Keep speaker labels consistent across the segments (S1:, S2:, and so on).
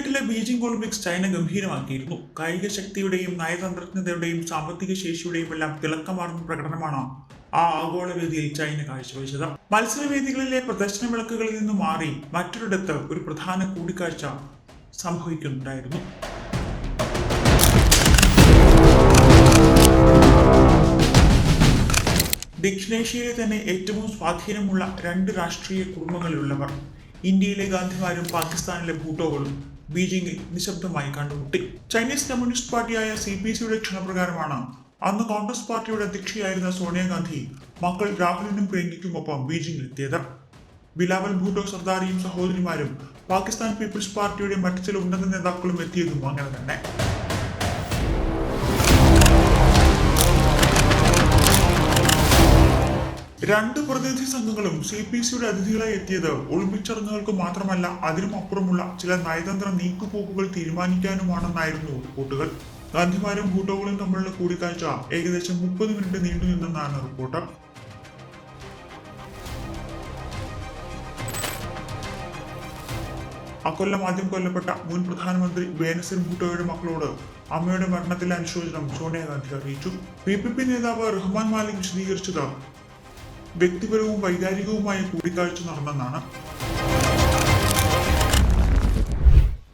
S1: പതിനെട്ടിലെ Beijing Olympics China ഗംഭീരമാക്കിയിരുന്നു. കായിക ശക്തിയുടെയും നയതന്ത്രജ്ഞതയുടെയും സാമ്പത്തിക ശേഷിയുടെയും എല്ലാം തിളക്കമാർന്ന പ്രകടനമാണ് ആ ആഗോള വേദിയിൽ ചൈന കാഴ്ചവെച്ചത്. മത്സരവേദികളിലെ പ്രദർശന വിളക്കുകളിൽ നിന്നും മാറി മറ്റൊരിടത്ത് ഒരു പ്രധാന കൂടിക്കാഴ്ച സംഭവിക്കുന്നുണ്ടായിരുന്നു. ദക്ഷിണേഷ്യയിലെ തന്നെ ഏറ്റവും സ്വാധീനമുള്ള രണ്ട് രാഷ്ട്രീയ കുടുംബങ്ങളിലുള്ളവർ ഇന്ത്യയിലെ ഗാന്ധിമാരും പാകിസ്ഥാനിലെ ഭൂട്ടോകളും ബീജിംഗിൽ നിശബ്ദമായി കണ്ടുമുട്ടി. ചൈനീസ് കമ്മ്യൂണിസ്റ്റ് പാർട്ടിയായ സി പി സിയുടെ ക്ഷണപ്രകാരമാണ് അന്ന് കോൺഗ്രസ് പാർട്ടിയുടെ അധ്യക്ഷയായിരുന്ന സോണിയാഗാന്ധി മക്കൾ രാഹുലിനും പ്രിയങ്കയ്ക്കുമൊപ്പം ബീജിംഗിലെത്തിയത്. ബിലാവൽ ഭൂട്ടോ സർദാരിയും സഹോദരിമാരും പാകിസ്ഥാൻ പീപ്പിൾസ് പാർട്ടിയുടെ മറ്റു ചില ഉന്നത നേതാക്കളും എത്തിയതും അങ്ങനെ തന്നെ. രണ്ട് പ്രതിനിധി സംഘങ്ങളും സി പി സിയുടെ അതിഥികളായി എത്തിയത് ഒളിമ്പിക് ചടങ്ങുകൾക്ക് മാത്രമല്ല അതിനും അപ്പുറമുള്ള ചില നയതന്ത്ര നീക്കുപോക്കുകൾ തീരുമാനിക്കാനുമാണെന്നായിരുന്നു റിപ്പോർട്ടുകൾ. ഗാന്ധിമാരും ഭൂട്ടോകളും തമ്മിലുള്ള കൂടിക്കാഴ്ച ഏകദേശം മുപ്പത് മിനിറ്റ് നീണ്ടു നിന്നെന്നാണ് റിപ്പോർട്ട്. അക്കൊല്ലം ആദ്യം കൊല്ലപ്പെട്ട മുൻ പ്രധാനമന്ത്രി ബേനസിർ ഭൂട്ടോയുടെ മക്കളോട് അമ്മയുടെ മരണത്തിലെ അനുശോചനം സോണിയാഗാന്ധി അറിയിച്ചു. പി പി പി നേതാവ് റഹ്മാൻ മാലിക് വിശദീകരിച്ചത് വ്യക്തിപരവും വൈകാരികവുമായ കൂടിക്കാഴ്ച നടന്നെന്നാണ്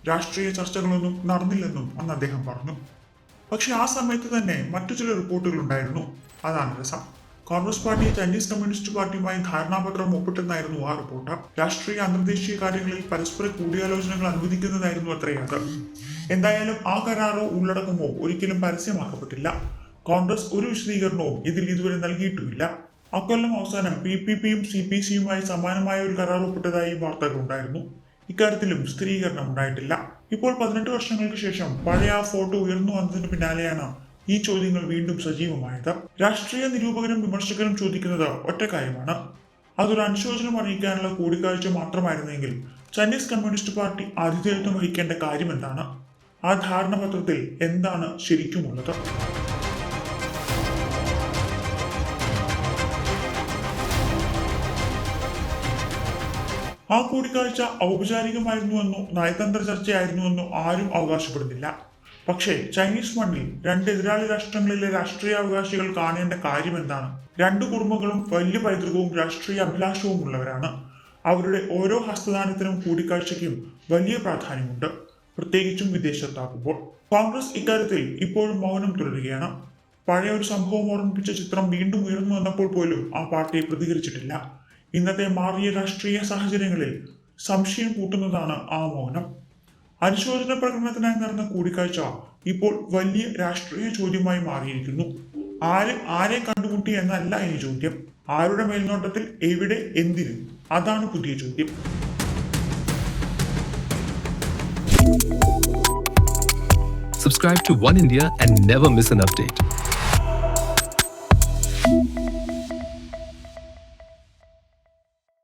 S1: രാഷ്ട്രീയ ചർച്ചകളൊന്നും നടന്നില്ലെന്നും അന്ന് അദ്ദേഹം പറഞ്ഞു. പക്ഷെ ആ സമയത്ത് തന്നെ മറ്റു ചില റിപ്പോർട്ടുകൾ ഉണ്ടായിരുന്നു. അതാണ് രസം. കോൺഗ്രസ് പാർട്ടി ചൈനീസ് കമ്മ്യൂണിസ്റ്റ് പാർട്ടിയുമായി ധാരണാപത്രം ഒപ്പിട്ടെന്നായിരുന്നു ആ റിപ്പോർട്ട്. രാഷ്ട്രീയ അന്തർദേശീയ കാര്യങ്ങളിൽ പരസ്പര കൂടിയാലോചനകൾ അനുവദിക്കുന്നതായിരുന്നു അത്രയും അത്. എന്തായാലും ആ കരാറോ ഉള്ളടക്കമോ ഒരിക്കലും പരസ്യമാക്കപ്പെട്ടില്ല. കോൺഗ്രസ് ഒരു വിശദീകരണവും ഇതിൽ ഇതുവരെ നൽകിയിട്ടുമില്ല. അക്കൊല്ലം അവസാനം പി പി പിയും സി പി സിയുമായി സമാനമായ ഒരു കരാർ ഒപ്പിട്ടതായി വാർത്തകൾ ഉണ്ടായിരുന്നു. ഇക്കാര്യത്തിലും സ്ഥിരീകരണം ഉണ്ടായിട്ടില്ല. ഇപ്പോൾ പതിനെട്ട് വർഷങ്ങൾക്ക് ശേഷം പഴയ ആ ഫോട്ടോ ഉയർന്നു വന്നതിന് പിന്നാലെയാണ് ഈ ചോദ്യങ്ങൾ വീണ്ടും സജീവമായത്. രാഷ്ട്രീയ നിരൂപകരും വിമർശകരും ചോദിക്കുന്നത് ഒറ്റ കാര്യമാണ്. അതൊരു അനുശോചനം അറിയിക്കാനുള്ള കൂടിക്കാഴ്ച മാത്രമായിരുന്നെങ്കിൽ ചൈനീസ് കമ്മ്യൂണിസ്റ്റ് പാർട്ടി ആതിഥേയത്വം വഹിക്കേണ്ട കാര്യം എന്താണ് ആ ധാരണാപത്രത്തിൽ എന്താണ് ശരിക്കുമുള്ളത്? ആ കൂടിക്കാഴ്ച ഔപചാരികമായിരുന്നുവെന്നോ നയതന്ത്ര ചർച്ചയായിരുന്നുവെന്നോ ആരും അവകാശപ്പെടുന്നില്ല. പക്ഷേ ചൈനീസ് മണ്ണിൽ രണ്ട് എതിരാളി രാഷ്ട്രങ്ങളിലെ രാഷ്ട്രീയ അവകാശികൾ കാണേണ്ട കാര്യം എന്താണ് രണ്ടു കുടുംബങ്ങളും വലിയ പൈതൃകവും രാഷ്ട്രീയ അഭിലാഷവും ഉള്ളവരാണ്. അവരുടെ ഓരോ ഹസ്തദാനത്തിനും കൂടിക്കാഴ്ചയ്ക്കും വലിയ പ്രാധാന്യമുണ്ട്. പ്രത്യേകിച്ചും വിദേശത്താകുമ്പോൾ കോൺഗ്രസ് ഇക്കാര്യത്തിൽ ഇപ്പോഴും മൗനം തുടരുകയാണ്. പഴയ ഒരു സംഭവം ഓർമ്മിപ്പിച്ച ചിത്രം വീണ്ടും ഉയർന്നു വന്നപ്പോൾ പോലും ആ പാർട്ടി പ്രതികരിച്ചിട്ടില്ല. ഇന്നത്തെ മാറിയ രാഷ്ട്രീയ സാഹചര്യങ്ങളിൽ സംശയം കൂട്ടുന്നതാണ് ആ മൗനം അനുശോചന പ്രകടനത്തിനായി നടന്ന കൂടിക്കാഴ്ച ഇപ്പോൾ വലിയ രാഷ്ട്രീയ ചോദ്യമായി മാറിയിരിക്കുന്നു. ആര് ആരെ കണ്ടുമുട്ടി എന്നല്ല ഇനി ചോദ്യം. ആരുടെ മേൽനോട്ടത്തിൽ എവിടെ എന്തിന്? അതാണ് പുതിയ ചോദ്യം.
S2: Subscribe to One India and never miss an update.